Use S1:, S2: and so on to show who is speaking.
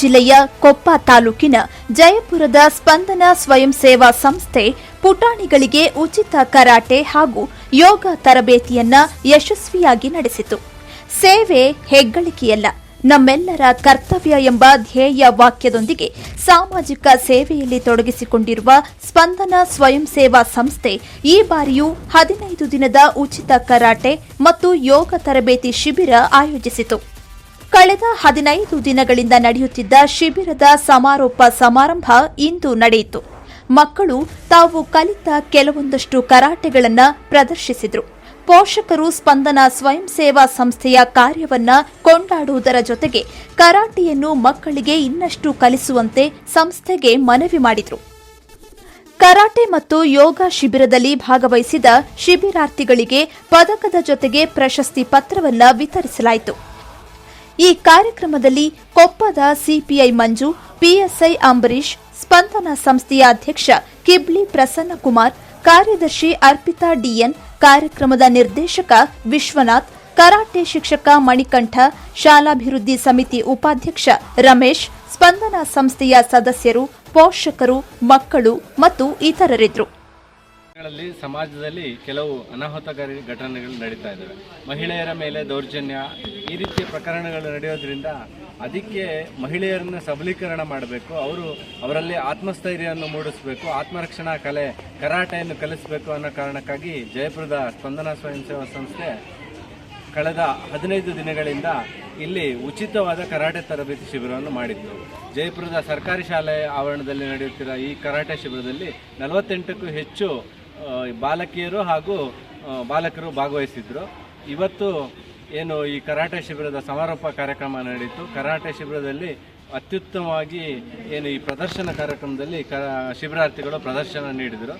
S1: ಜಿಲ್ಲೆಯ ಕೊಪ್ಪ ತಾಲೂಕಿನ ಜಯಪುರದ ಸ್ಪಂದನ ಸ್ವಯಂ ಸೇವಾ ಸಂಸ್ಥೆ ಪುಟಾಣಿಗಳಿಗೆ ಉಚಿತ ಕರಾಟೆ ಹಾಗೂ ಯೋಗ ತರಬೇತಿಯನ್ನ ಯಶಸ್ವಿಯಾಗಿ ನಡೆಸಿತು. ಸೇವೆ ಹೆಗ್ಗಳಿಕೆಯಲ್ಲ, ನಮ್ಮೆಲ್ಲರ ಕರ್ತವ್ಯ ಎಂಬ ಧ್ಯೇಯ ವಾಕ್ಯದೊಂದಿಗೆ ಸಾಮಾಜಿಕ ಸೇವೆಯಲ್ಲಿ ತೊಡಗಿಸಿಕೊಂಡಿರುವ ಸ್ಪಂದನ ಸ್ವಯಂ ಸೇವಾ ಸಂಸ್ಥೆ ಈ ಬಾರಿಯೂ ಹದಿನೈದು ದಿನದ ಉಚಿತ ಕರಾಟೆ ಮತ್ತು ಯೋಗ ತರಬೇತಿ ಶಿಬಿರ ಆಯೋಜಿಸಿತು. ಕಳೆದ ಹದಿನೈದು ದಿನಗಳಿಂದ ನಡೆಯುತ್ತಿದ್ದ ಶಿಬಿರದ ಸಮಾರೋಪ ಸಮಾರಂಭ ಇಂದು ನಡೆಯಿತು. ಮಕ್ಕಳು ತಾವು ಕಲಿತ ಕೆಲವೊಂದಷ್ಟು ಕರಾಟೆಗಳನ್ನು ಪ್ರದರ್ಶಿಸಿದರು. ಪೋಷಕರು ಸ್ಪಂದನ ಸ್ವಯಂ ಸೇವಾ ಸಂಸ್ಥೆಯ ಕಾರ್ಯವನ್ನು ಕೊಂಡಾಡುವುದರ ಜೊತೆಗೆ ಕರಾಟೆಯನ್ನು ಮಕ್ಕಳಿಗೆ ಇನ್ನಷ್ಟು ಕಲಿಸುವಂತೆ ಸಂಸ್ಥೆಗೆ ಮನವಿ ಮಾಡಿದರು. ಕರಾಟೆ ಮತ್ತು ಯೋಗ ಶಿಬಿರದಲ್ಲಿ ಭಾಗವಹಿಸಿದ ಶಿಬಿರಾರ್ಥಿಗಳಿಗೆ ಪದಕದ ಜೊತೆಗೆ ಪ್ರಶಸ್ತಿ ಪತ್ರವನ್ನು ವಿತರಿಸಲಾಯಿತು. ಈ ಕಾರ್ಯಕ್ರಮದಲ್ಲಿ ಕೊಪ್ಪದ ಸಿಪಿಐ ಮಂಜು, ಪಿಎಸ್ಐ ಅಂಬರೀಶ್ ಸ್ಪಂದನ ಸಂಸ್ಥೆಯ ಅಧ್ಯಕ್ಷ ಕಿಬ್ಲಿ ಪ್ರಸನ್ನಕುಮಾರ್, ಕಾರ್ಯದರ್ಶಿ ಅರ್ಪಿತಾ ಡಿಎನ್, ಕಾರ್ಯಕ್ರಮದ ನಿರ್ದೇಶಕ ವಿಶ್ವನಾಥ್, ಕರಾಟೆ ಶಿಕ್ಷಕ ಮಣಿಕಂಠ, ಶಾಲಾಭಿವೃದ್ಧಿ ಸಮಿತಿ ಉಪಾಧ್ಯಕ್ಷ ರಮೇಶ್, ಸ್ಪಂದನ ಸಂಸ್ಥೆಯ ಸದಸ್ಯರು, ಪೋಷಕರು, ಮಕ್ಕಳು ಮತ್ತು ಇತರರಿದ್ದರು.
S2: ಗಳಲ್ಲಿ ಸಮಾಜದಲ್ಲಿ ಕೆಲವು ಅನಾಹುತಕಾರಿ ಘಟನೆಗಳು ನಡೀತಾ ಇದ್ದಾವೆ. ಮಹಿಳೆಯರ ಮೇಲೆ ದೌರ್ಜನ್ಯ ಈ ರೀತಿಯ ಪ್ರಕರಣಗಳು ನಡೆಯೋದ್ರಿಂದ ಅದಕ್ಕೆ ಮಹಿಳೆಯರನ್ನ ಸಬಲೀಕರಣ ಮಾಡಬೇಕು, ಅವರು ಅವರಲ್ಲಿ ಆತ್ಮಸ್ಥೈರ್ಯವನ್ನು ಮೂಡಿಸಬೇಕು, ಆತ್ಮರಕ್ಷಣಾ ಕಲೆ, ಕರಾಟೆಯನ್ನು ಕಲಿಸಬೇಕು ಅನ್ನೋ ಕಾರಣಕ್ಕಾಗಿ ಜಯಪುರದ ಸ್ಪಂದನ ಸ್ವಯಂ ಸೇವಾ ಸಂಸ್ಥೆ ಕಳೆದ ಹದಿನೈದು ದಿನಗಳಿಂದ ಇಲ್ಲಿ ಉಚಿತವಾದ ಕರಾಟೆ ತರಬೇತಿ ಶಿಬಿರವನ್ನು ಮಾಡಿತ್ತು. ಜಯಪುರದ ಸರ್ಕಾರಿ ಶಾಲೆ ಆವರಣದಲ್ಲಿ ನಡೆಯುತ್ತಿರುವ ಈ ಕರಾಟೆ ಶಿಬಿರದಲ್ಲಿ ನಲವತ್ತೆಂಟಕ್ಕೂ ಹೆಚ್ಚು ಬಾಲಕಿಯರು ಹಾಗೂ ಬಾಲಕರು ಭಾಗವಹಿಸಿದ್ರು. ಇವತ್ತು ಏನು ಈ ಕರಾಟೆ ಶಿಬಿರದ ಸಮಾರೋಪ ಕಾರ್ಯಕ್ರಮ ನಡೆಯಿತು ಕರಾಟೆ ಶಿಬಿರದಲ್ಲಿ ಅತ್ಯುತ್ತಮವಾಗಿ ಏನು ಈ ಪ್ರದರ್ಶನ ಕಾರ್ಯಕ್ರಮದಲ್ಲಿ ಕ, ಶಿಬಿರಾರ್ಥಿಗಳು ಪ್ರದರ್ಶನ ನೀಡಿದರು.